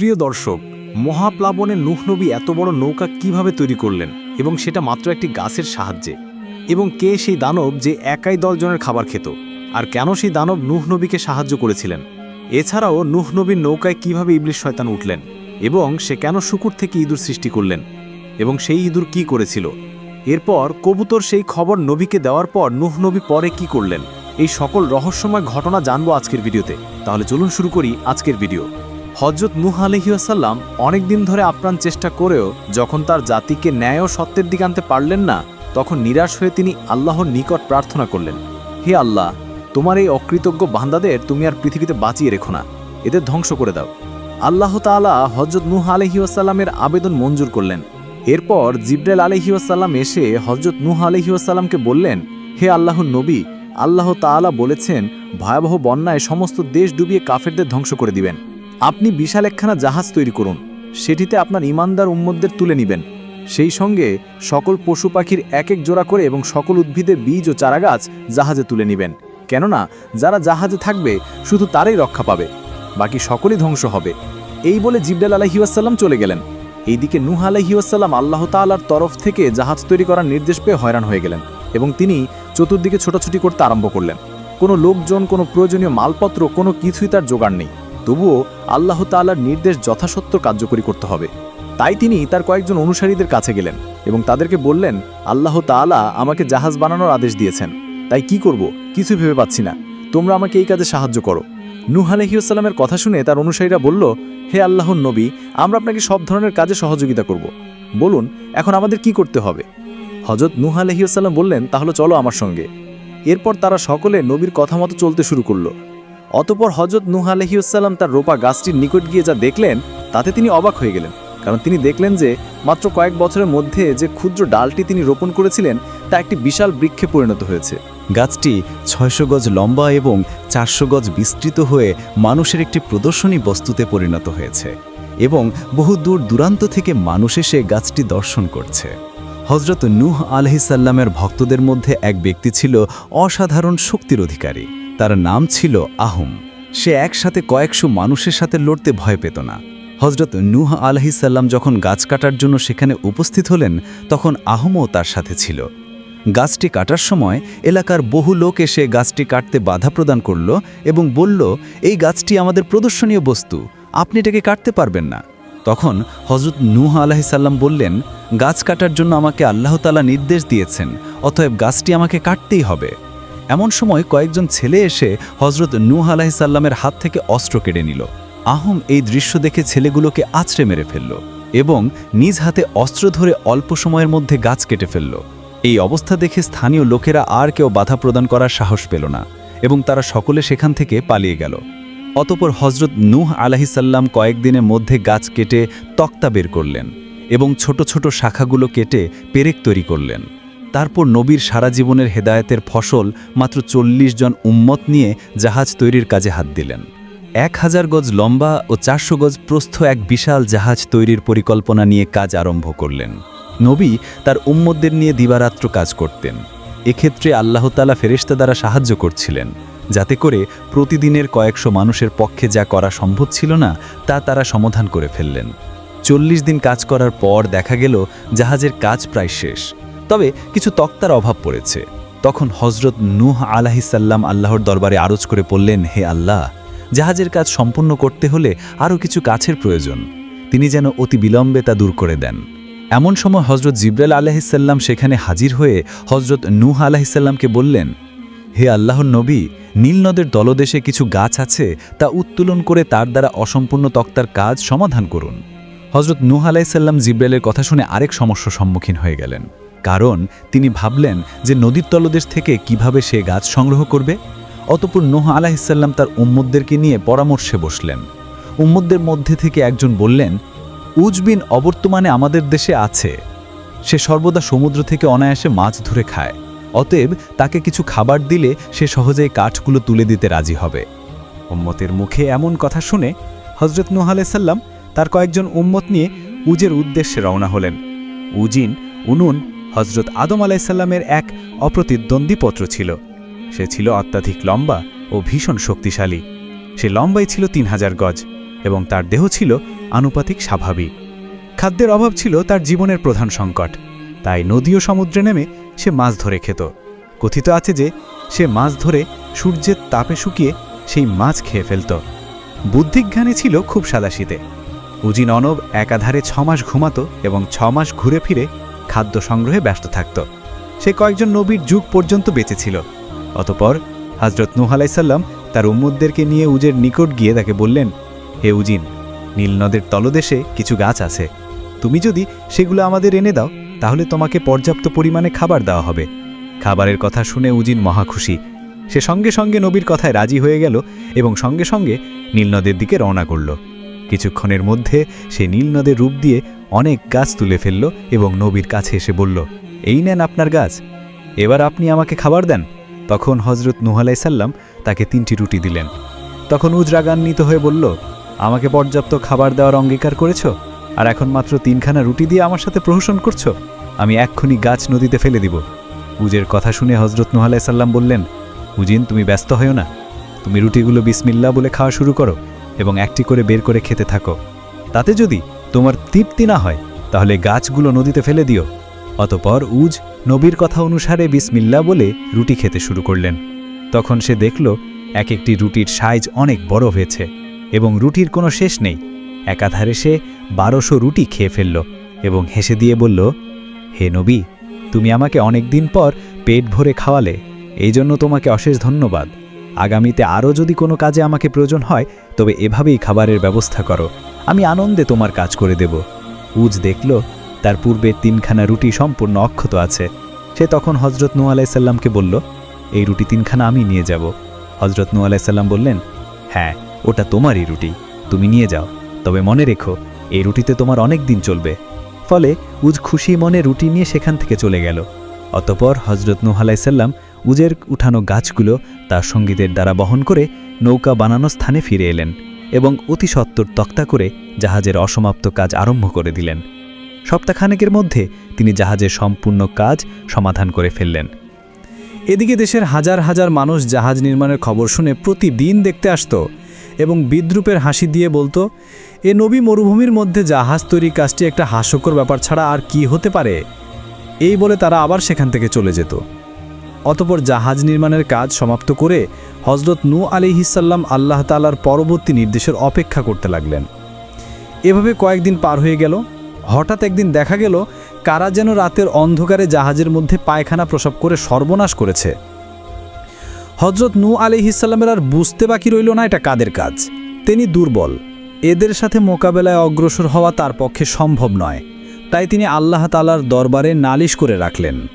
প্রিয় দর্শক, মহাপ্লাবনে নুহ নবী এত বড় নৌকা কীভাবে তৈরি করলেন এবং সেটা মাত্র একটি গাছের সাহায্যে? এবং কে সেই দানব যে একাই দশজনের খাবার খেত? আর কেন সেই দানব নুহ নবীকে সাহায্য করেছিলেন? এছাড়াও নুহ নবীর নৌকায় কীভাবে ইবলিশ শয়তান উঠলেন? এবং সে কেন শুকুর থেকে ইঁদুর সৃষ্টি করলেন? এবং সেই ইঁদুর কি করেছিল? এরপর কবুতর সেই খবর নবীকে দেওয়ার পর নুহ নবী পরে কি করলেন? এই সকল রহস্যময় ঘটনা জানব আজকের ভিডিওতে। তাহলে চলুন শুরু করি আজকের ভিডিও। হজরত নুহ আলহিউসাল্লাম অনেক দিন ধরে আপ্রাণ চেষ্টা করেও যখন তার জাতিকে ন্যায় ও সত্যের দিকে আনতে পারলেন না, তখন নিরাশ হয়ে তিনি আল্লাহর নিকট প্রার্থনা করলেন, হে আল্লাহ, তোমার এই অকৃতজ্ঞ বান্দাদের তুমি আর পৃথিবীতে বাঁচিয়ে রেখো না, এদের ধ্বংস করে দাও। আল্লাহ তাআলা হজরত নুহ আলহিউসাল্লামের আবেদন মঞ্জুর করলেন। এরপর জিব্রাইল আলহিউসাল্লাম এসে হজরত নুহ আলহিউসাল্লামকে বললেন, হে আল্লাহর নবী, আল্লাহ তাআলা বলেছেন, ভয়াবহ বন্যায় সমস্ত দেশ ডুবিয়ে কাফেরদের ধ্বংস করে দিবেন। আপনি বিশাল একখানা জাহাজ তৈরি করুন। সেটিতে আপনার ইমানদার উম্মতদের তুলে নেবেন। সেই সঙ্গে সকল পশু পাখির এক এক জোড়া করে এবং সকল উদ্ভিদের বীজ ও চারাগাছ জাহাজে তুলে নেবেন। কেননা, যারা জাহাজে থাকবে, শুধু তারাই রক্ষা পাবে। বাকি সকলেই ধ্বংস হবে। এই বলে জিবডাল আলহিউসাল্লাম চলে গেলেন। এইদিকে নুহ আলহিউসাল্লাম আল্লাহ তাআলার তরফ থেকে জাহাজ তৈরি করার নির্দেশ পেয়ে হয়রান হয়ে গেলেন এবং তিনি চতুর্দিকে ছোটাছুটি করতে আরম্ভ করলেন। কোনো লোকজন, কোনো প্রয়োজনীয় মালপত্র, কোনো কিছুই তার জোগাড় নেই। তবুও আল্লাহ তাআলার নির্দেশ যথাসত্য কার্যকরী করতে হবে। তাই তিনি তার কয়েকজন অনুসারীদের কাছে গেলেন এবং তাদেরকে বললেন, আল্লাহ তাআলা আমাকে জাহাজ বানানোর আদেশ দিয়েছেন। তাই কি করব? কিছু ভেবে পাচ্ছি না। তোমরা আমাকে এই কাজে সাহায্য করো। নূহ কথা শুনে তার অনুসারীরা বলল, হে আল্লাহর নবী, আমরা আপনাকে সব ধরনের কাজে সহযোগিতা করব। বলুন, এখন আমাদের কি করতে হবে? হজরত নূহ আলহিউসাল্লাম বললেন, তাহলে চলো আমার সঙ্গে। এরপর তারা সকলে নবীর কথা মতো চলতে শুরু করল। অতপর হজরত নুহ আলহিউসাল্লাম তার রোপা গাছটির নিকট গিয়ে যা দেখলেন, তাতে তিনি অবাক হয়ে গেলেন। কারণ তিনি দেখলেন যে, মাত্র কয়েক বছরের মধ্যে যে ক্ষুদ্র ডালটি তিনি রোপণ করেছিলেন, তা একটি বিশাল বৃক্ষে পরিণত হয়েছে। গাছটি ছয়শো গজ লম্বা এবং চারশো গজ বিস্তৃত হয়ে মানুষের একটি প্রদর্শনী বস্তুতে পরিণত হয়েছে এবং বহু দূর দূরান্ত থেকে মানুষ এসে গাছটি দর্শন করছে। হজরত নূহ আলহিসাল্লামের ভক্তদের মধ্যে এক ব্যক্তি ছিল অসাধারণ শক্তির অধিকারী। তার নাম ছিল আহম। সে একসাথে কয়েকশো মানুষের সাথে লড়তে ভয় পেত না। হজরত নূহ আলহিসাল্লাম যখন গাছ কাটার জন্য সেখানে উপস্থিত হলেন, তখন আহমও তার সাথে ছিল। গাছটি কাটার সময় এলাকার বহু লোক এসে গাছটি কাটতে বাধা প্রদান করল এবং বলল, এই গাছটি আমাদের প্রদর্শনীয় বস্তু, আপনি এটাকে কাটতে পারবেন না। তখন হজরত নূহ আলাহিসাল্লাম বললেন, গাছ কাটার জন্য আমাকে আল্লাহ তালা নির্দেশ দিয়েছেন, অতএব গাছটি আমাকে কাটতেই হবে। এমন সময় কয়েকজন ছেলে এসে হজরত নূহ আলাহিসাল্লামের হাত থেকে অস্ত্র কেড়ে নিল। আহম এই দৃশ্য দেখে ছেলেগুলোকে আছড়ে মেরে ফেলল এবং নিজ হাতে অস্ত্র ধরে অল্প সময়ের মধ্যে গাছ কেটে ফেলল। এই অবস্থা দেখে স্থানীয় লোকেরা আর কেউ বাধা প্রদান করার সাহস পেল না এবং তারা সকলে সেখান থেকে পালিয়ে গেল। অতপর হজরত নূহ আলাহিসাল্লাম কয়েকদিনের মধ্যে গাছ কেটে তক্তা বের করলেন এবং ছোট ছোট শাখাগুলো কেটে পেরেক তৈরি করলেন। তারপর নবীর সারা জীবনের হেদায়েতের ফসল মাত্র চল্লিশ জন উম্মত নিয়ে জাহাজ তৈরির কাজে হাত দিলেন। এক হাজার গজ লম্বা ও চারশো গজ প্রস্থ এক বিশাল জাহাজ তৈরির পরিকল্পনা নিয়ে কাজ আরম্ভ করলেন। নবী তার উম্মতদের নিয়ে দিবারাত্র কাজ করতেন। এক্ষেত্রে আল্লাহতালা ফেরেশতা দ্বারা সাহায্য করছিলেন, যাতে করে প্রতিদিনের কয়েকশো মানুষের পক্ষে যা করা সম্ভব ছিল না, তা তারা সমাধান করে ফেললেন। চল্লিশ দিন কাজ করার পর দেখা গেল, জাহাজের কাজ প্রায় শেষ। তবে কিছু তক্তার অভাব পড়েছে। তখন হজরত নূহ আলাহিসাল্লাম আল্লাহর দরবারে আরজ করে পড়লেন হে আল্লাহ, জাহাজের কাজ সম্পন্ন করতে হলে আরও কিছু কাছের প্রয়োজন। তিনি যেন অতি বিলম্বে তা দূর করে দেন। এমন সময় হজরত জিব্রাইল আলাহিসাল্লাম সেখানে হাজির হয়ে হজরত নূহ আলাহিসাল্লামকে বললেন, হে আল্লাহর নবী নীলনদের দলদেশে কিছু গাছ আছে, তা উত্তোলন করে তার দ্বারা অসম্পূর্ণ তক্তার কাজ সমাধান করুন। হজরত নূহ আলাইসাল্লাম জিব্রাইলের কথা শুনে আরেক সমস্যার সম্মুখীন হয়ে গেলেন। কারণ তিনি ভাবলেন যে নদীর তলদেশ থেকে কীভাবে সে গাছ সংগ্রহ করবে। অতপর নোহ আলাহিসাল্লাম তার উম্মদদেরকে নিয়ে পরামর্শে বসলেন। উম্মদদের মধ্যে থেকে একজন বললেন উজবিন অবর্তমানে আমাদের দেশে আছে। সে সর্বদা সমুদ্র থেকে অনায়াসে মাছ ধরে খায়। অতএব তাকে কিছু খাবার দিলে সে সহজেই কাঠগুলো তুলে দিতে রাজি হবে। উম্মতের মুখে এমন কথা শুনে হজরত নুহ আলাইসাল্লাম তার কয়েকজন উম্মত নিয়ে উজের উদ্দেশ্যে রওনা হলেন। উজিন, উনুন হজরত আদম আলাইসাল্লামের এক অপ্রতিদ্বন্দ্বী পত্র ছিল। সে ছিল অত্যাধিক লম্বা ও ভীষণ শক্তিশালী। সে লম্বাই ছিল তিন হাজার গজ এবং তার দেহ ছিল আনুপাতিক স্বাভাবিক। খাদ্যের অভাব ছিল তার জীবনের প্রধান সংকট। তাই নদী ও সমুদ্রে নেমে সে মাছ ধরে খেত। কথিত আছে যে, সে মাছ ধরে সূর্যের তাপে শুকিয়ে সেই মাছ খেয়ে ফেলত। বুদ্ধিজ্ঞানী ছিল খুব সাদাশীতে। উজিন অনব একাধারে ছমাস ঘুমাত এবং ছমাস ঘুরে ফিরে খাদ্য সংগ্রহে ব্যস্ত থাকত। সে কয়েকজন নবীর যুগ পর্যন্ত বেঁচে ছিল। অতপর হজরত নুহ আলাইসাল্লাম তার উম্মুদদেরকে নিয়ে উজের নিকট গিয়ে তাকে বললেন, হে উজিন, নীল নদের তলদেশে কিছু গাছ আছে। তুমি যদি সেগুলো আমাদের এনে দাও, তাহলে তোমাকে পর্যাপ্ত পরিমাণে খাবার দেওয়া হবে। খাবারের কথা শুনে উজিন মহা খুশি। সে সঙ্গে সঙ্গে নবীর কথায় রাজি হয়ে গেল এবং সঙ্গে সঙ্গে নীলনদের দিকে রওনা করল। কিছুক্ষণের মধ্যে সে নীলনদের রূপ দিয়ে অনেক গাছ তুলে ফেলল এবং নবীর কাছে এসে বলল, এই নেন আপনার গাছ। এবার আপনি আমাকে খাবার দেন। তখন হজরত নুহ আলাইসাল্লাম তাকে তিনটি রুটি দিলেন। তখন উজরাগান্বিত হয়ে বলল, আমাকে পর্যাপ্ত খাবার দেওয়ার অঙ্গীকার করেছ? আর এখন মাত্র তিনখানা রুটি দিয়ে আমার সাথে প্রহসন করছ? আমি এক্ষুনি গাছ নদীতে ফেলে দিব। উজের কথা শুনে হজরত নুহ আলাইসাল্লাম বললেন, উজিন, তুমি ব্যস্ত হও না। তুমি রুটিগুলো বিসমিল্লা বলে খাওয়া শুরু করো। এবং একটি করে বের করে খেতে থাকো। তাতে যদি তোমার তৃপ্তি না হয়, তাহলে গাছগুলো নদীতে ফেলে দিও। অতপর উজ নবীর কথা অনুসারে বিসমিল্লা বলে রুটি খেতে শুরু করলেন। তখন সে দেখল, এক একটি রুটির সাইজ অনেক বড় হয়েছে এবং রুটির কোনো শেষ নেই। একাধারে সে বারোশো রুটি খেয়ে ফেলল এবং হেসে দিয়ে বলল, হে নবী, তুমি আমাকে অনেক দিন পর পেট ভরে খাওয়ালে, এই জন্য তোমাকে অশেষ ধন্যবাদ। আগামীতে আরও যদি কোনো কাজে আমাকে প্রয়োজন হয়, তবে এভাবেই খাবারের ব্যবস্থা করো। আমি আনন্দে তোমার কাজ করে দেব। উজ দেখল, তার পূর্বে তিনখানা রুটি সম্পূর্ণ অক্ষত আছে। সে তখন হজরত নু আলাইসাল্লামকে বলল, এই রুটি তিনখানা আমি নিয়ে যাব। হজরত নু আলাইসাল্লাম বললেন হ্যাঁ ওটা তোমারই রুটি, তুমি নিয়ে যাও। তবে মনে রেখো, এই রুটিতে তোমার অনেক দিন চলবে। ফলে উজ খুশি মনে রুটি নিয়ে সেখান থেকে চলে গেল। অতপর হজরত নূহ আলাইসাল্লাম উজের উঠানো গাছগুলো তার সঙ্গীদের দ্বারা বহন করে নৌকা বানানো স্থানে ফিরে এলেন এবং অতি সত্বর তক্তা করে জাহাজের অসমাপ্ত কাজ আরম্ভ করে দিলেন। সপ্তাহখানেকের মধ্যে তিনি জাহাজের সম্পূর্ণ কাজ সমাধান করে ফেললেন। এদিকে দেশের হাজার হাজার মানুষ জাহাজ নির্মাণের খবর শুনে প্রতিদিন দেখতে আসত এবং বিদ্রুপের হাসি দিয়ে বলতো, এ নবী মরুভূমির মধ্যে জাহাজ তৈরি কাজটি একটা হাস্যকর ব্যাপার ছাড়া আর কি হতে পারে? এই বলে তারা আবার সেখান থেকে চলে যেত। অতপর জাহাজ নির্মাণের কাজ সমাপ্ত করে হজরত নূ আলিহিসাল্লাম আল্লাহ তালার পরবর্তী নির্দেশের অপেক্ষা করতে লাগলেন। এভাবে কয়েকদিন পার হয়ে গেল। হঠাৎ একদিন দেখা গেল, কারা যেন রাতের অন্ধকারে জাহাজের মধ্যে পায়খানা প্রসব করে সর্বনাশ করেছে। হজরত নূ আলিহিসাল্লামের আর বুঝতে বাকি রইল না এটা কাদের কাজ। তিনি দুর্বল। এদের সাথে মোকাবেলায় অগ্রসর হওয়া তার পক্ষে সম্ভব নয়। তাই তিনি আল্লাহ তালার দরবারে নালিশ করে রাখলেন।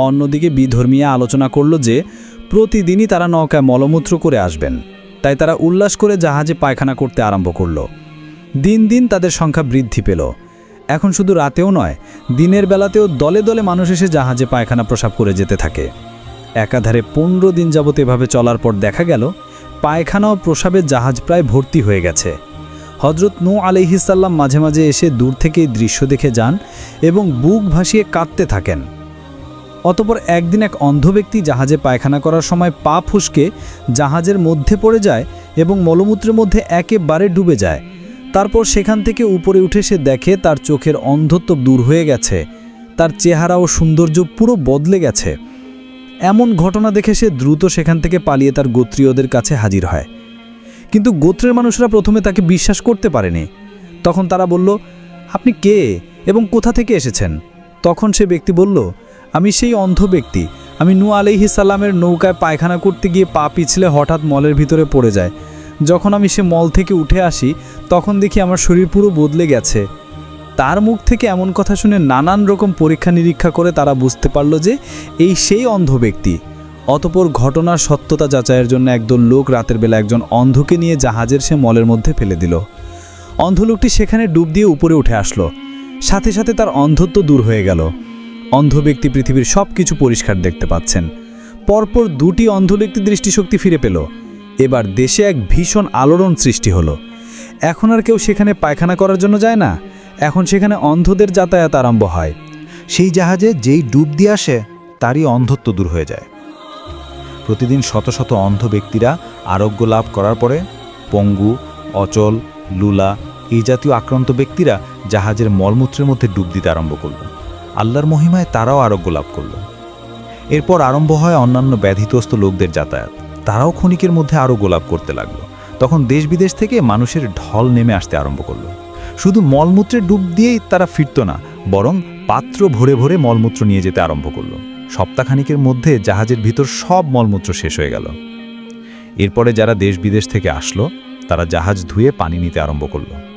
অন্যদিকে বিধর্মীয় আলোচনা করল যে, প্রতিদিনই তারা নৌকায় মলমূত্র করে আসবেন। তাই তারা উল্লাস করে জাহাজে পায়খানা করতে আরম্ভ করল। দিন দিন তাদের সংখ্যা বৃদ্ধি পেল। এখন শুধু রাতেও নয়, দিনের বেলাতেও দলে দলে মানুষ এসে জাহাজে পায়খানা প্রসাব করে যেতে থাকে। একাধারে পনেরো দিন যাবত এভাবে চলার পর দেখা গেল, পায়খানা ও প্রসাবের জাহাজ প্রায় ভর্তি হয়ে গেছে। হজরত নু আলিহিসাল্লাম মাঝে মাঝে এসে দূর থেকে দৃশ্য দেখে যান এবং বুক ভাসিয়ে কাঁদতে থাকেন। অতপর একদিন এক অন্ধ ব্যক্তি জাহাজে পায়খানা করার সময় পা ফুসকে জাহাজের মধ্যে পড়ে যায় এবং মলমূত্রের মধ্যে একেবারে ডুবে যায়। তারপর সেখান থেকে উপরে উঠে সে দেখে তার চোখের অন্ধত্ব দূর হয়ে গেছে। তার চেহারা ও সৌন্দর্য পুরো বদলে গেছে। এমন ঘটনা দেখে সে দ্রুত সেখান থেকে পালিয়ে তার গোত্রীয়দের কাছে হাজির হয়। কিন্তু গোত্রের মানুষরা প্রথমে তাকে বিশ্বাস করতে পারেনি। তখন তারা বলল, আপনি কে এবং কোথা থেকে এসেছেন? তখন সে ব্যক্তি বলল আমি সেই অন্ধ ব্যক্তি। আমি নু আলিহি সাল্লামের নৌকায় পায়খানা করতে গিয়ে পা পিছলে হঠাৎ মলের ভিতরে পড়ে যায়। যখন আমি সে মল থেকে উঠে আসি, তখন দেখি আমার শরীর পুরো বদলে গেছে। তার মুখ থেকে এমন কথা শুনে নানান রকম পরীক্ষা নিরীক্ষা করে তারা বুঝতে পারল যে এই সেই অন্ধ ব্যক্তি। অতপর ঘটনার সত্যতা যাচাইয়ের জন্য একদল লোক রাতের বেলা একজন অন্ধকে নিয়ে জাহাজের সে মলের মধ্যে ফেলে দিল। অন্ধ লোকটি সেখানে ডুব দিয়ে উপরে উঠে আসলো। সাথে সাথে তার অন্ধত্ব দূর হয়ে গেল। অন্ধ ব্যক্তি পৃথিবীর সব কিছু পরিষ্কার দেখতে পাচ্ছেন। পরপর দুটি অন্ধ ব্যক্তি দৃষ্টিশক্তি ফিরে পেল। এবার দেশে এক ভীষণ আলোড়ন সৃষ্টি হলো। এখন আর কেউ সেখানে পায়খানা করার জন্য যায় না। এখন সেখানে অন্ধদের যাতায়াত আরম্ভ হয়। সেই জাহাজে যেই ডুব দিয়ে আসে, তারই অন্ধত্ব দূর হয়ে যায়। প্রতিদিন শত শত অন্ধ ব্যক্তিরা আরোগ্য লাভ করার পরে পঙ্গু, অচল, লুলা এই জাতীয় আক্রান্ত ব্যক্তিরা জাহাজের মলমূত্রের মধ্যে ডুব দিতে আরম্ভ করল। আল্লাহর মহিমায় তারাও আরোগ্য লাভ করল। এরপর আরম্ভ হয় অন্যান্য ব্যাধিতস্ত লোকদের যাতায়াত। তারাও ক্ষণিকের মধ্যে আরও গোলাপ করতে লাগল। তখন দেশ বিদেশ থেকে মানুষের ঢল নেমে আসতে আরম্ভ করল। শুধু মলমূত্রে ডুব দিয়েই তারা ফিরত না, বরং পাত্র ভরে ভরে মলমূত্র নিয়ে যেতে আরম্ভ করল। সপ্তাহখানিকের মধ্যে জাহাজের ভিতর সব মলমূত্র শেষ হয়ে গেল। এরপরে যারা দেশ বিদেশ থেকে আসলো, তারা জাহাজ ধুয়ে পানি নিতে আরম্ভ করল।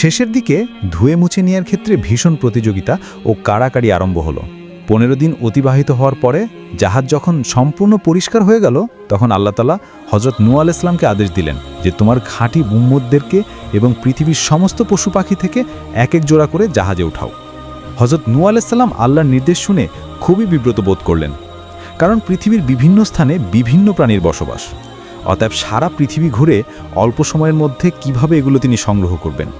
শেষের দিকে ধুয়ে মুছে নেওয়ার ক্ষেত্রে ভীষণ প্রতিযোগিতা ও কাড়াকাড়ি আরম্ভ হলো। পনেরো দিন অতিবাহিত হওয়ার পরে জাহাজ যখন সম্পূর্ণ পরিষ্কার হয়ে গেল, তখন আল্লাহ তালা হজরত নু আল ইসলামকে আদেশ দিলেন যে তোমার খাঁটি বুম্মদদেরকে এবং পৃথিবীর সমস্ত পশু পাখি থেকে এক এক জোড়া করে জাহাজে উঠাও। হজরত নু আলাইসাল্লাম আল্লাহর নির্দেশ শুনে খুবই বিব্রত বোধ করলেন, কারণ পৃথিবীর বিভিন্ন স্থানে বিভিন্ন প্রাণীর বসবাস। অতএব সারা পৃথিবী ঘুরে অল্প সময়ের মধ্যে কীভাবে এগুলো তিনি সংগ্রহ করবেন?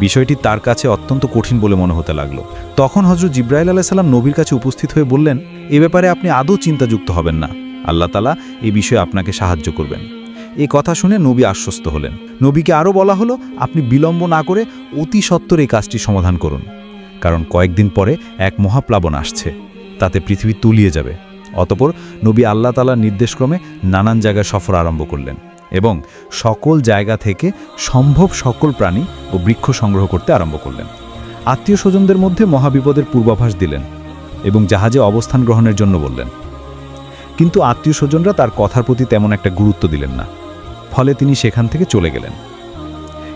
বিষয়টি তার কাছে অত্যন্ত কঠিন বলে মনে হতে লাগল। তখন হজরত জিব্রাইল আলাইসাল্লাম নবীর কাছে উপস্থিত হয়ে বললেন, এ ব্যাপারে আপনি আদৌ চিন্তাযুক্ত হবেন না। আল্লাহ তালা এই বিষয়ে আপনাকে সাহায্য করবেন। এই কথা শুনে নবী আশ্বস্ত হলেন। নবীকে আরও বলা হলো, আপনি বিলম্ব না করে অতি সত্বর এই কাজটি সমাধান করুন। কারণ কয়েকদিন পরে এক মহাপ্লাবন আসছে। তাতে পৃথিবী তুলিয়ে যাবে। অতপর নবী আল্লাহ তালার নির্দেশক্রমে নানান জায়গায় সফর আরম্ভ করলেন। এবং সকল জায়গা থেকে সম্ভব সকল প্রাণী ও বৃক্ষ সংগ্রহ করতে আরম্ভ করলেন। আত্মীয় স্বজনদের মধ্যে মহাবিপদের পূর্বাভাস দিলেন এবং জাহাজে অবস্থান গ্রহণের জন্য বললেন। কিন্তু আত্মীয় স্বজনরা তার কথার প্রতি তেমন একটা গুরুত্ব দিলেন না। ফলে তিনি সেখান থেকে চলে গেলেন।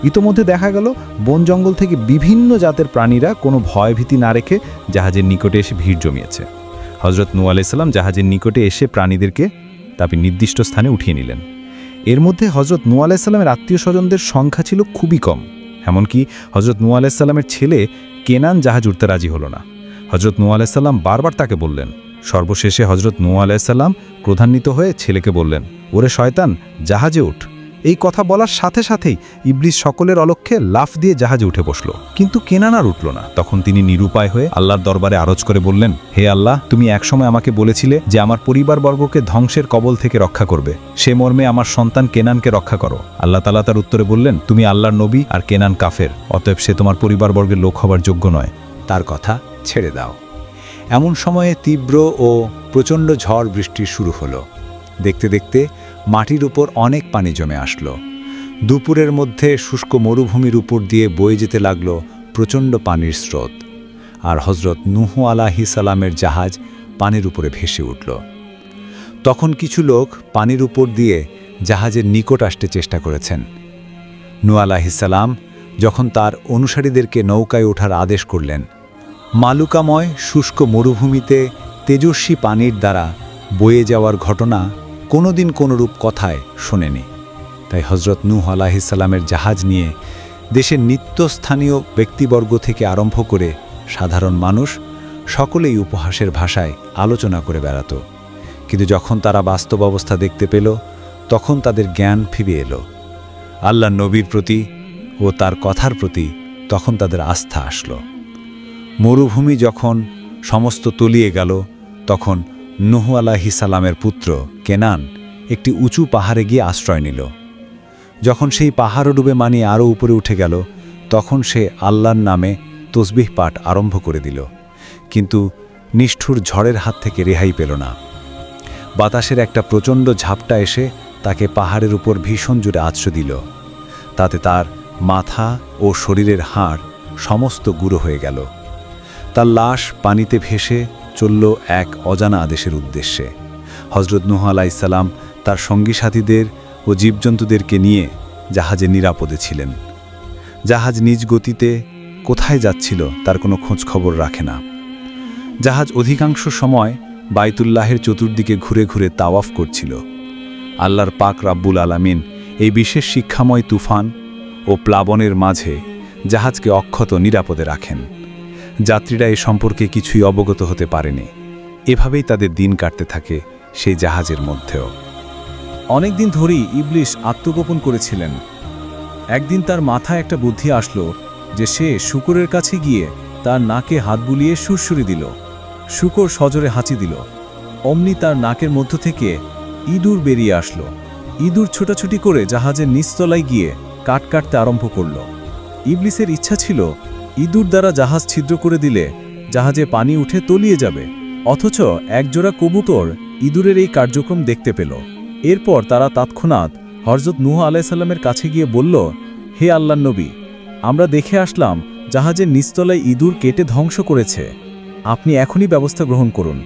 ইতোমধ্যে দেখা গেল, বন জঙ্গল থেকে বিভিন্ন জাতের প্রাণীরা কোনো ভয়ভীতি না রেখে জাহাজের নিকটে এসে ভিড় জমিয়েছে। হজরত নু আলাইসাল্লাম জাহাজের নিকটে এসে প্রাণীদেরকে তাপি নির্দিষ্ট স্থানে উঠিয়ে নিলেন। এর মধ্যে হজরত নু আলাইসাল্লামের আত্মীয় স্বজনদের সংখ্যা ছিল খুবই কম। এমনকি হজরত নু আলাইসাল্লামের ছেলে কেনান জাহাজ উঠতে রাজি হলো না। হজরত নু আলাইসাল্লাম বারবার তাকে বললেন। সর্বশেষে হজরত নু আলাইসাল্লাম ক্রধান্বিত হয়ে ছেলেকে বললেন, ওরে শয়তান, জাহাজে উঠ। এই কথা বলার সাথে সাথেই ইবলিস সকলের অলক্ষ্যে লাফ দিয়ে জাহাজে উঠে বসল। কিন্তু কেনান আর উঠল না। তখন তিনি নিরুপায় হয়ে আল্লাহর দরবারে আরজ করে বললেন, হে আল্লাহ, তুমি একসময় আমাকে বলেছিলে যে আমার পরিবারবর্গকে ধ্বংসের কবল থেকে রক্ষা করবে। সে মর্মে আমার সন্তান কেনানকে রক্ষা করো। আল্লাহ তালা তার উত্তরে বললেন, তুমি আল্লাহর নবী আর কেনান কাফের। অতএব সে তোমার পরিবারবর্গের লোক হবার যোগ্য নয়। তার কথা ছেড়ে দাও। এমন সময়ে তীব্র ও প্রচণ্ড ঝড় বৃষ্টি শুরু হলো। দেখতে দেখতে মাটির উপর অনেক পানি জমে আসলো। দুপুরের মধ্যে শুষ্ক মরুভূমির উপর দিয়ে বয়ে যেতে লাগল প্রচণ্ড পানির স্রোত। আর হজরত নুহু আলাহি সালামের জাহাজ পানির উপরে ভেসে উঠল। তখন কিছু লোক পানির উপর দিয়ে জাহাজের নিকট আসতে চেষ্টা করেছেন। নু আলাহিসাল্লাম যখন তার অনুসারীদেরকে নৌকায় ওঠার আদেশ করলেন, মালুকাময় শুষ্ক মরুভূমিতে তেজস্বী পানির দ্বারা বয়ে যাওয়ার ঘটনা কোনোদিন কোনোরূপ কথায় শোনেনি। তাই হজরত নূহ আলাহিসাল্লামের জাহাজ নিয়ে দেশের নিত্যস্থানীয় ব্যক্তিবর্গ থেকে আরম্ভ করে সাধারণ মানুষ সকলেই উপহাসের ভাষায় আলোচনা করে বেড়াত। কিন্তু যখন তারা বাস্তব অবস্থা দেখতে পেল, তখন তাদের জ্ঞান ফিরে এলো। আল্লাহ নবীর প্রতি ও তার কথার প্রতি তখন তাদের আস্থা আসলো। মরুভূমি যখন সমস্ত তলিয়ে গেল, তখন নুহু আলাহি সালামের পুত্র কেনান একটি উঁচু পাহাড়ে গিয়ে আশ্রয় নিল। যখন সেই পাহাড়ও ডুবে মানিয়ে আরও উপরে উঠে গেল, তখন সে আল্লাহর নামে তসবিহ পাঠ আরম্ভ করে দিল। কিন্তু নিষ্ঠুর ঝড়ের হাত থেকে রেহাই পেল না। বাতাসের একটা প্রচণ্ড ঝাপটা এসে তাকে পাহাড়ের উপর ভীষণ জুড়ে আশ্রয় দিল। তাতে তার মাথা ও শরীরের হাড় সমস্ত গুঁড়ো হয়ে গেল। তার লাশ পানিতে ভেসে চলল এক অজানা আদেশের উদ্দেশ্যে। হজরত নুহ আলাইসাল্লাম তার সঙ্গী সাথীদের ও জীবজন্তুদেরকে নিয়ে জাহাজে নিরাপদে ছিলেন। জাহাজ নিজ গতিতে কোথায় যাচ্ছিল তার কোনো খোঁজ খবর রাখে না। জাহাজ অধিকাংশ সময় বাইতুল্লাহের চতুর্দিকে ঘুরে ঘুরে তাওয়াফ করছিল। আল্লাহর পাক রাব্বুল আলামিন এই বিশেষ শিক্ষাময় তুফান ও প্লাবনের মাঝে জাহাজকে অক্ষত নিরাপদে রাখেন। যাত্রীরা এ সম্পর্কে কিছুই অবগত হতে পারেনি। এভাবেই তাদের দিন কাটতে থাকে সেই জাহাজের মধ্যেও। অনেক দিন ধরেই ইবলিশ আত্মগোপন করেছিলেন। একদিন তার মাথায় একটা বুদ্ধি আসলো যে সে শুকরের কাছে গিয়ে তার নাকে হাত বুলিয়ে সুরসুরি দিল, শুকর সজরে হাঁচি দিল। অমনি তার নাকের মধ্য থেকে ইঁদুর বেরিয়ে আসলো। ইঁদুর ছোটাছুটি করে জাহাজের নিচতলায় গিয়ে কাট কাটতে আরম্ভ করল। ইবলিসের ইচ্ছা ছিল ইঁদুর দ্বারা জাহাজ ছিদ্র করে দিলে জাহাজে পানি উঠে তলিয়ে যাবে। অথচ একজোড়া কবুতর ইঁদুরের এই কার্যক্রম দেখতে পেল। এরপর তারা তৎক্ষণাৎ হরজত নুহ আলাইসাল্লামের কাছে গিয়ে বলল, হে আল্লাহ নবী, আমরা দেখে আসলাম জাহাজের নিচতলায় ইঁদুর কেটে ধ্বংস করেছে। আপনি এখনই ব্যবস্থা গ্রহণ করুন,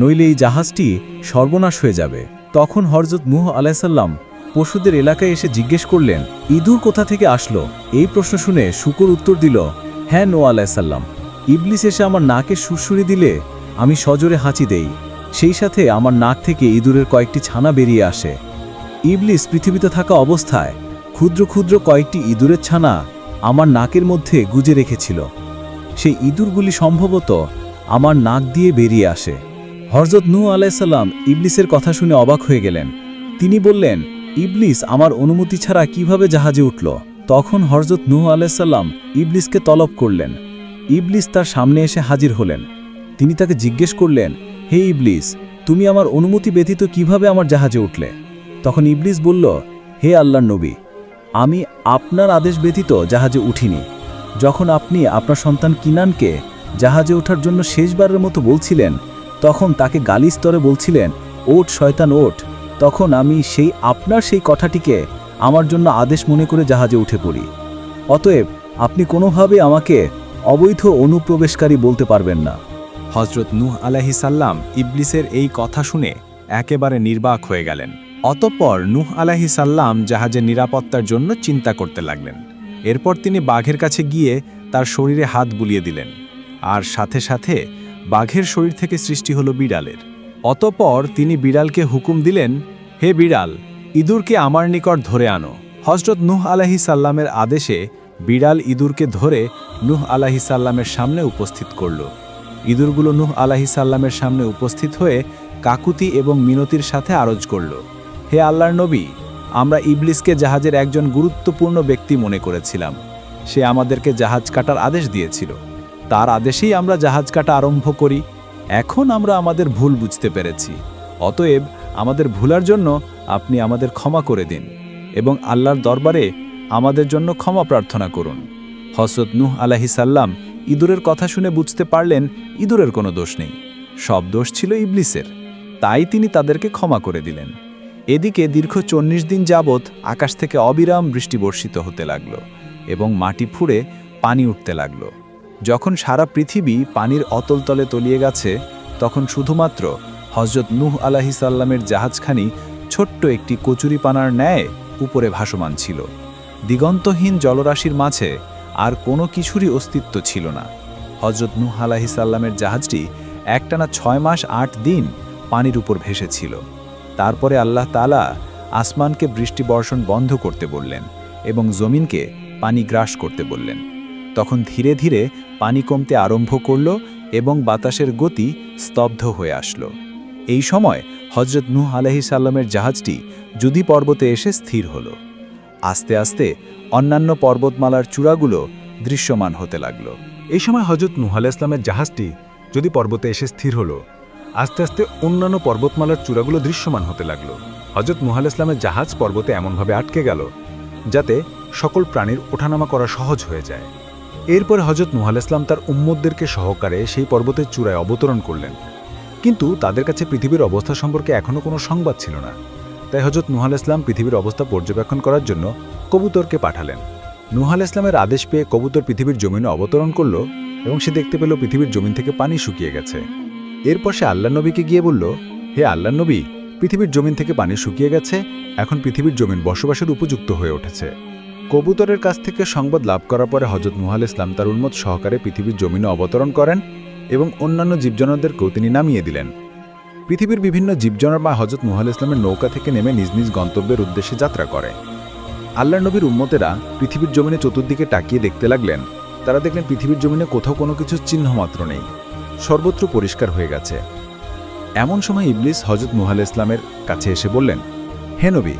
নইলে এই জাহাজটি সর্বনাশ হয়ে যাবে। তখন হরজত নুহ আলাইসাল্লাম পশুদের এলাকায় এসে জিজ্ঞেস করলেন, ইঁদুর কোথা থেকে আসলো? এই প্রশ্ন শুনে শুকর উত্তর দিল হ্যাঁ নো আলাইসাল্লাম ইবলিস এসে আমার নাকে সুরসুরি দিলে আমি সজোরে হাঁচি দেই। সেই সাথে আমার নাক থেকে ইঁদুরের কয়েকটি ছানা বেরিয়ে আসে। ইবলিস পৃথিবীতে থাকা অবস্থায় ক্ষুদ্র ক্ষুদ্র কয়েকটি ইঁদুরের ছানা আমার নাকের মধ্যে গুজে রেখেছিল। সেই ইঁদুরগুলি সম্ভবত আমার নাক দিয়ে বেরিয়ে আসে। হরজত নূ আলাইসাল্লাম ইবলিসের কথা শুনে অবাক হয়ে গেলেন। তিনি বললেন, ইবলিস, আমার অনুমতি ছাড়া কীভাবে জাহাজে উঠল? তখন হরজত নূহ আলাইসাল্লাম ইবলিসকে তলব করলেন। ইবলিস তার সামনে এসে হাজির হলেন। তিনি তাকে জিজ্ঞেস করলেন, হে ইবলিস, তুমি আমার অনুমতি ব্যতীত কীভাবে আমার জাহাজে উঠলে? তখন ইবলিস বলল, হে আল্লাহর নবী, আমি আপনার আদেশ ব্যতীত জাহাজে উঠিনি। যখন আপনি আপনার সন্তান কিনানকে জাহাজে ওঠার জন্য শেষবারের মতো বলছিলেন, তখন তাকে গালি স্তরে বলছিলেন ওট শয়তান, ওঠ। তখন আমি সেই, আপনার সেই কথাটিকে আমার জন্য আদেশ মনে করে জাহাজে উঠে পড়ি। অতএব আপনি কোনোভাবে আমাকে অবৈধ অনুপ্রবেশকারী বলতে পারবেন না। হজরত নূহ আলাহি সাল্লাম ইবলিসের এই কথা শুনে একেবারে নির্বাক হয়ে গেলেন। অতঃপর নূহ আলাহি সাল্লাম জাহাজের নিরাপত্তার জন্য চিন্তা করতে লাগলেন। এরপর তিনি বাঘের কাছে গিয়ে তার শরীরে হাত বুলিয়ে দিলেন। আর সাথে সাথে বাঘের শরীর থেকে সৃষ্টি হলো বিড়ালের। অতঃপর তিনি বিড়ালকে হুকুম দিলেন, হে বিড়াল ইঁদুরকে আমার নিকট ধরে আনো। হজরত নুহ আলাহি সাল্লামের আদেশে বিড়াল ইঁদুরকে ধরে নুহ আলাহি সাল্লামের সামনে উপস্থিত করল। ইঁদুরগুলো নুহ আলাহি সাল্লামের সামনে উপস্থিত হয়ে কাকুতি এবং মিনতির সাথে আরজ করল, হে আল্লাহর নবী, আমরা ইবলিসকে জাহাজের একজন গুরুত্বপূর্ণ ব্যক্তি মনে করেছিলাম। সে আমাদেরকে জাহাজ কাটার আদেশ দিয়েছিল। তার আদেশেই আমরা জাহাজ কাটা আরম্ভ করি। এখন আমরা আমাদের ভুল বুঝতে পেরেছি। অতএব আমাদের ভুলার জন্য আপনি আমাদের ক্ষমা করে দিন এবং আল্লাহর দরবারে আমাদের জন্য ক্ষমা প্রার্থনা করুন। হসরত নুহ আলাহি সাল্লাম ইঁদুরের কথা শুনে বুঝতে পারলেন ইঁদুরের কোনো দোষ নেই। সব দোষ ছিল ইবলিসের। তাই তিনি তাদেরকে ক্ষমা করে দিলেন। এদিকে দীর্ঘ চল্লিশ দিন যাবৎ আকাশ থেকে অবিরাম বৃষ্টি বর্ষিত হতে লাগল এবং মাটি ফুঁড়ে পানি উঠতে লাগল। যখন সারা পৃথিবী পানির অতলতলে তলিয়ে গেছে, তখন শুধুমাত্র হজরত নূহ আলাহি সাল্লামের জাহাজখানি ছোট্ট একটি কচুরিপানার ন্যায় উপরে ভাসমান ছিল। দিগন্তহীন জলরাশির মাঝে আর কোনো কিছুরই অস্তিত্ব ছিল না। হজরত নূহ আলাহি সাল্লামের জাহাজটি একটানা ছয় মাস আট দিন পানির উপর ভেসেছিল। তারপরে আল্লাহ তালা আসমানকে বৃষ্টি বর্ষণ বন্ধ করতে বললেন এবং জমিনকে পানি গ্রাস করতে বললেন। তখন ধীরে ধীরে পানি কমতে আরম্ভ করল এবং বাতাসের গতি স্তব্ধ হয়ে আসলো। এই সময় হজরত নূহ আলহি সাল্লামের জাহাজটি যুদি পর্বতে এসে স্থির হল। আস্তে আস্তে অন্যান্য পর্বতমালার চূড়াগুলো দৃশ্যমান হতে লাগল। এই সময় হজরত নুহ আলাহ ইসলামের জাহাজটি যদি পর্বতে এসে স্থির হলো। আস্তে আস্তে অন্যান্য পর্বতমালার চূড়াগুলো দৃশ্যমান হতে লাগল। হজরত আলাহ ইসলামের জাহাজ পর্বতে এমনভাবে আটকে গেল, যাতে সকল প্রাণীর ওঠানামা করা সহজ হয়ে যায়। এরপর হজরত আলাহ ইসলাম তার উম্মদদেরকে সহকারে সেই পর্বতের চূড়ায় অবতরণ করলেন। কিন্তু তাদের কাছে পৃথিবীর অবস্থা সম্পর্কে এখনও কোনো সংবাদ ছিল না। তাই হজরত নুহাল ইসলাম পৃথিবীর অবস্থা পর্যবেক্ষণ করার জন্য কবুতরকে পাঠালেন। নুহাল ইসলামের আদেশ পেয়ে কবুতর পৃথিবীর জমিনে অবতরণ করল এবং সে দেখতে পেল পৃথিবীর জমিন থেকে পানি শুকিয়ে গেছে। এরপর সে আল্লাহ নবীকে গিয়ে বলল, হে আল্লাহ নবী, পৃথিবীর জমিন থেকে পানি শুকিয়ে গেছে, এখন পৃথিবীর জমিন বসবাসের উপযুক্ত হয়ে উঠেছে। কবুতরের কাছ থেকে সংবাদ লাভ করার পরে হজরত নুহাল ইসলাম তার উন্মত সহকারে পৃথিবীর জমিনে অবতরণ করেন এবং অন্যান্য জীবজনদেরকেও তিনি নামিয়ে দিলেন। পৃথিবীর বিভিন্ন জীবজনর বা হজরত নুহাল ইসলামের নৌকা থেকে নেমে নিজ নিজ গন্তব্যের উদ্দেশ্যে যাত্রা করে। আল্লাহ নবীর উম্মতেরা পৃথিবীর জমিনে চতুর্দিকে তাকিয়ে দেখতে লাগলেন। তারা দেখলেন পৃথিবীর জমিনে কোথাও কোনো কিছুর চিহ্ন মাত্র নেই। সর্বত্র পরিষ্কার হয়ে গেছে। এমন সময় ইবলিস হজরত নুহাল ইসলামের কাছে এসে বললেন, হে নবী,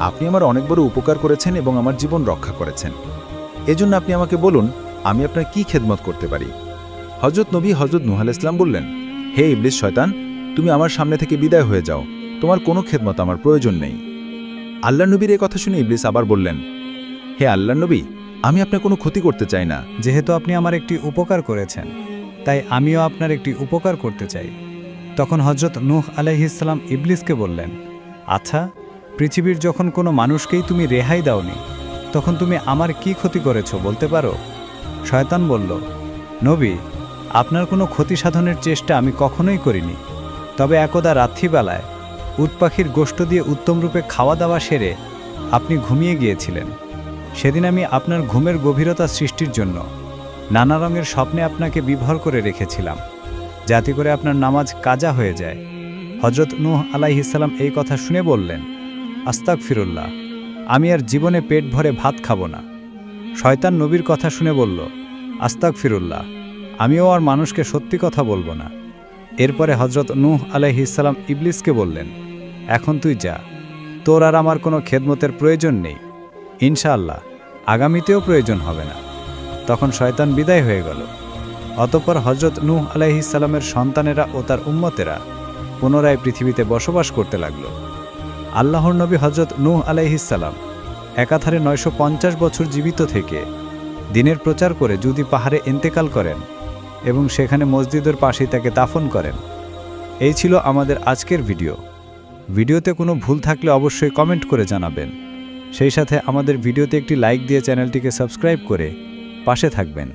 আপনি আমার অনেক বড় উপকার করেছেন এবং আমার জীবন রক্ষা করেছেন। এজন্য আপনি আমাকে বলুন, আমি আপনার কি খেদমত করতে পারি? হজরত নবী হজরত নুহাল ইসলাম বললেন, হে ইবলিস শয়তান, তুমি আমার সামনে থেকে বিদায় হয়ে যাও। তোমার কোনো খেদমত আমার প্রয়োজন নেই। আল্লাহ নবীর এ কথা শুনে ইবলিস আবার বললেন, হে আল্লাহ নবী, আমি আপনার কোনো ক্ষতি করতে চাই না, যেহেতু আপনি আমার একটি উপকার করেছেন। তাই আমিও আপনার একটি উপকার করতে চাই। তখন হজরত নূহ আলাইহিসাল্লাম ইবলিসকে বললেন আচ্ছা পৃথিবীর যখন কোনো মানুষকেই তুমি রেহাই দাওনি, তখন তুমি আমার কি ক্ষতি করেছ বলতে পারো? শয়তান বলল, নবী আপনার কোনো ক্ষতি সাধনের চেষ্টা আমি কখনোই করিনি। তবে একদা রাত্রিবেলায় উট পাখির গোষ্ঠ দিয়ে উত্তমরূপে খাওয়া দাওয়া সেরে আপনি ঘুমিয়ে গিয়েছিলেন। সেদিন আমি আপনার ঘুমের গভীরতা সৃষ্টির জন্য নানা রঙের স্বপ্নে আপনাকে বিভর করে রেখেছিলাম, যাতে করে আপনার নামাজ কাজা হয়ে যায়। হজরত নূহ আলাইহিসাল্লাম এই কথা শুনে বললেন আস্তাক ফিরুল্লাহ আমি আর জীবনে পেট ভরে ভাত খাব না। শয়তান নবীর কথা শুনে বলল আস্তাক ফিরুল্লাহ আমিও আর মানুষকে সত্যি কথা বলব না। এরপরে হজরত নূহ আলাইহিসাল্লাম ইবলিসকে বললেন, এখন তুই যা। তোর আর আমার কোনো খেদমতের প্রয়োজন নেই। ইনশাআল্লাহ, আগামীতেও প্রয়োজন হবে না। তখন শয়তান বিদায় হয়ে গেল। অতপর হজরত নূহ আলাইহিসাল্লামের সন্তানেরা ও তার উম্মতেরা পুনরায় পৃথিবীতে বসবাস করতে লাগল। আল্লাহর নবী হজরত নূহ আলাইহিসাল্লাম একাধারে নয়শো পঞ্চাশ বছর জীবিত থেকে দিনের প্রচার করে যদি পাহাড়ে ইন্তেকাল করেন এবং সেখানে মসজিদের পাশেই তাকে দাফন করেন। এই ছিল আমাদের আজকের ভিডিও। ভিডিওতে কোনো ভুল থাকলে অবশ্যই কমেন্ট করে জানাবেন। সেই সাথে আমাদের ভিডিওতে একটি লাইক দিয়ে চ্যানেলটিকে সাবস্ক্রাইব করে পাশে থাকবেন।